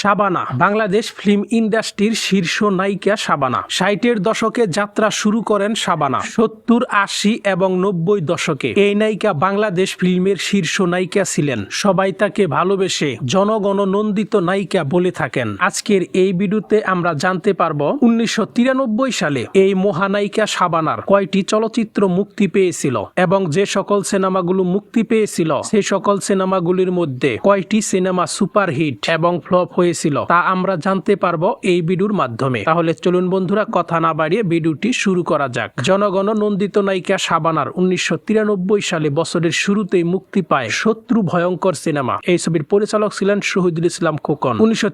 Shabana Bangladesh film ইন্ডাস্ট্রির শীর্ষ নায়িকা শাবানা ষাটের দশকে যাত্রা শুরু করেন শাবানা সত্তর, আশি এবং নব্বই দশকে এই নায়িকা বাংলাদেশ ফিল্মের শীর্ষ নায়িকা ছিলেন। সবাই তাকে ভালোবেসে জনগণ নন্দিত নায়িকা বলে থাকেন। আজকের এই ভিডিওতে আমরা জানতে পারব উনিশশো সালে এই মহানায়িকা শাবানার কয়টি চলচ্চিত্র মুক্তি পেয়েছিল এবং যে সকল সিনেমাগুলো মুক্তি পেয়েছিল, সে সকল সিনেমাগুলির মধ্যে কয়টি সিনেমা সুপারহিট এবং ফ্লপ হয়েছিল। তা আমরা জানতে পারব এই ভিডিওর মাধ্যমে। তাহলে চলুন বন্ধুরা, কথা না বাড়িয়ে ভিডিওটি শুরু করা যাক। জনগণ নন্দিত নায়িকা শাবানার উনিশশো সালে বছরের শুরুতেই মুক্তি পায় শত্রু ভয়ঙ্কর সিনেমা। এই ছবির পরিচালক ছিলেন শহীদুল ইসলাম খোকন। উনিশশো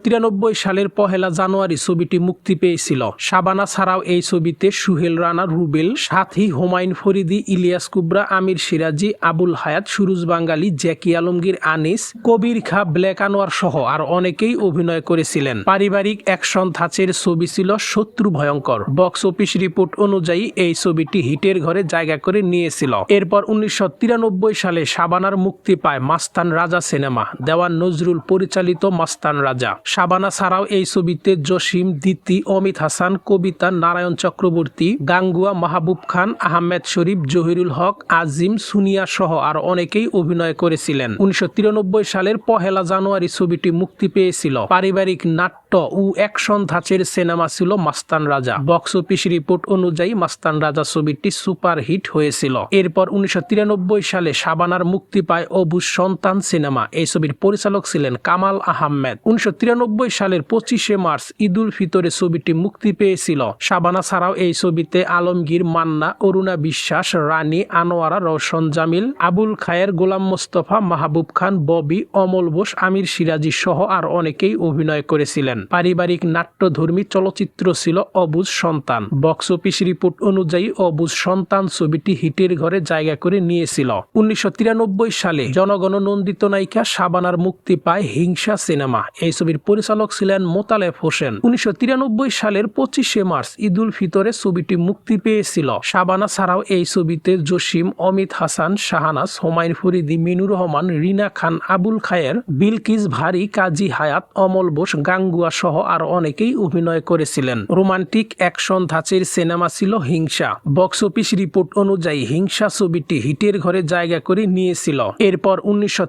সালের পহেলা জানুয়ারি ছবিটি মুক্তি পেয়েছিল। সাবানা ছাড়াও এই ছবিতে সুহেল রানা, রুবেল, সাথী, হুমায়ুন ফরিদি, ইলিয়াস কুবরা, আমির সিরাজি, আবুল হায়াত, সুরুজ বাঙ্গালী, জ্যাকি আলমগীর, আনিস, কবির খা, ব্ল্যাক আনোয়ার সহ আর অনেকেই অভিনয় করেছিলেন। পারিবারিক অ্যাকশন ধাঁচের ছবি ছিল শত্রু ভয়ঙ্কর। বক্স অফিস রিপোর্ট অনুযায়ী এই ছবিটি হিটের ঘরে জায়গা করে নিয়েছিল। এরপর উনিশশো তিরানব্বই সালে শাবানার মুক্তি পায় মাস্তান রাজা সিনেমা, দেওয়ান নজরুল পরিচালিত মাস্তান রাজা। শাবানা ছাড়াও এই ছবিতে জসিম দিতি অমিত হাসান, কবিতা নারায়ণ চক্রবর্তী, গাঙ্গুয়া, মাহবুব খান, আহমেদ শরীফ, জহিরুল হক, আজিম, সুনিয়া সহ আর অনেকেই অভিনয় করেছিলেন। উনিশশো তিরানব্বই সালের পহেলা জানুয়ারি ছবিটি মুক্তি পেয়েছিল। পারিবারিক নাট্য ও অ্যাকশন ধাঁচের সিনেমা ছিল মাস্তান রাজা। বক্স অফিস রিপোর্ট অনুযায়ী মাস্তান রাজা ছবিটি সুপার হিট হয়েছিল। এরপর উনিশশো তিরানব্বই সালে শাবানার মুক্তি পায় অবু সন্তান সিনেমা। এই ছবির পরিচালক ছিলেন কামাল আহমেদ। উনিশশো তিরানব্বই সালের পঁচিশে মার্চ ঈদুল ফিতরে ছবিটি মুক্তি পেয়েছিল। শাবানা ছাড়াও এই ছবিতে আলমগীর মান্না, অরুণা বিশ্বাস, রানী আনোয়ারা রওশন জামিল, আবুল খায়ের গোলাম মোস্তফা, মাহবুব খান, ববি, অমল বোস, আমির সিরাজি সহ আর অনেকেই অভিনয় করেছিলেন। পারিবারিক নাট্যধর্মী চলচ্চিত্র ছিল অবুজ সন্তান। বক্স অফিস রিপোর্ট অনুযায়ী অবুজ সন্তান ছবিটি হিটের ঘরে জায়গা করে নিয়েছিল। উনিশশো তিরানব্বই সালে জনগণ নন্দিত নায়িকা শাবানার মুক্তি পায় হিংসা সিনেমা। এই ছবির পরিচালক ছিলেন মোতালেব হোসেন। উনিশশো তিরানব্বই সালের পঁচিশে মার্চ ঈদুল ফিতরে ছবিটি মুক্তি পেয়েছিল। শাবানা ছাড়াও এই ছবিতে জসিম, অমিত হাসান শাহানাস হোমায়ুন ফরিদি, মিনুর রহমান, রিনা খান, আবুল খায়ের, বিলকিস ভারী, কাজী হায়াত অমল বোস, গাঙ্গুয়া সহ আর অনেকেই অভিনয় করেছিলেন। রোমান্টিক অ্যাকশন ধাঁচের সিনেমা ছিল হিংসা। বক্স অফিস রিপোর্ট অনুযায়ী হিংসা ছবিটি হিটের ঘরে জায়গা করে নিয়েছিল। এরপর উনিশশো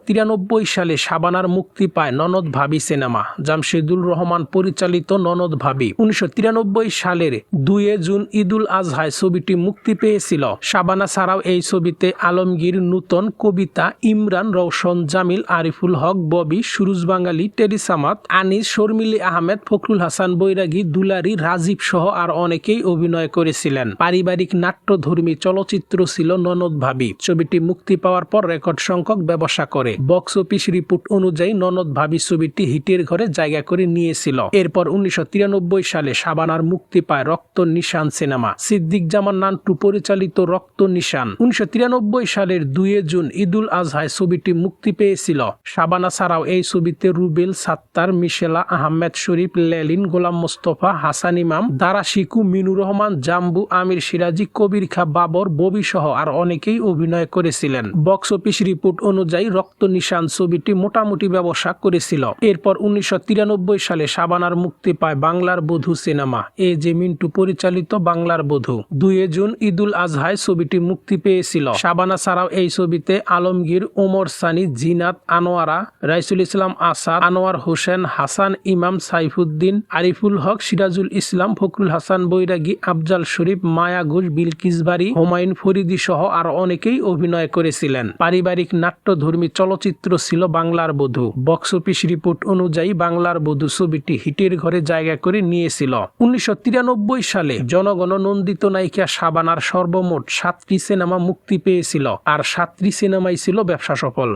সালে শাবানার মুক্তি পায় ননদ ভাবি সিনেমা। জামশেদুল রহমান পরিচালিত ননদ ভাবি। উনিশশো তিরানব্বই সালের দুয়ে জুন ঈদুল আজহায় ছবিটি মুক্তি পেয়েছিল। শাবানা ছাড়াও এই ছবিতে আলমগীর নূতন কবিতা ইমরান রৌশন জামিল আরিফুল হক, ববি, সুরুজ বাঙালি টেরিসামাত আনিস, শর্মিলি আহমেদ, ফখরুল হাসান, বৈরাগী, দুলারি, রাজীব সহ আর অনেকেই অভিনয় করেছিলেন। পারিবারিক নাট্যধর্মী চলচ্চিত্র ছিল ননদ ভাবি। ছবিটি মুক্তি পাওয়ার পর রেকর্ড সংখ্যক ব্যবসা করে। বক্স অফিস রিপোর্ট অনুযায়ী ননদ ভাবি ছবিটি হিটের ঘরে জায়গা করে নিয়েছিল। এরপর উনিশশো তিরানব্বই সালে শাবানার মুক্তি পায় রক্ত নিশান সিনেমা। সিদ্দিক জামান নান্টু পরিচালিত রক্ত নিশান। উনিশশো তিরানব্বই সালের দুয়ে জুন ঈদুল আজহায় ছবিটি মুক্তি পেয়েছিল। শাবানা ছাড়াও এই ছবিতে রুবেল সাত্তার মিশেলা আহমেদ শরীফ, লেলিন গোলাম মোস্তফা, হাসান ইমাম, দারা শিকু, মিনুর রহমান, জাম্বু, আমির সিরাজি, কবির খা, বাবর, ববি সহ আর অনেকেই অভিনয় করেছিলেন। বক্স অফিস রিপোর্ট অনুযায়ী রক্ত নিশান ছবিটি মোটামুটি ব্যবসা করেছিল। এরপর উনিশশো তিরানব্বই সালে শাবানার মুক্তি পায় বাংলার বধূ সিনেমা, এ জে মিন্টু পরিচালিত বাংলার বধূ। দুয়ে জুন ঈদুল আজহায় ছবিটি মুক্তি পেয়েছিল। শাবানা ছাড়াও এই ছবিতে আলমগীর, ওমর সানি, জিনাত আনোয়ারা, রাইসুল ইসলাম আসাদ, আনোয়ার হোসেন হাসান, ইমাম সাইফুদ্দিন, আরিফুল হক, সিরাজুল ইসলাম, ফখরুল হাসান, বৈরাগী, আফজাল শরীফ, মায়া ঘোষ, বিলকিস বাড়ি, হুমায়ুন ফরিদি সহ আর অনেকেই অভিনয় করেছিলেন। পারিবারিক নাট্যধর্মী চলচ্চিত্র ছিল বাংলার বধূ। বক্স অফিস রিপোর্ট অনুযায়ী বাংলার বধূ ছবিটি হিটের ঘরে জায়গা করে নিয়েছিল। উনিশশো তিরানব্বই সালে জনগণ নন্দিত নায়িকা শাবানার সর্বমোট সাতটি সিনেমা মুক্তি পেয়েছিল। আর সাতটি সিনেমাই ছিল ব্যবসা সফল।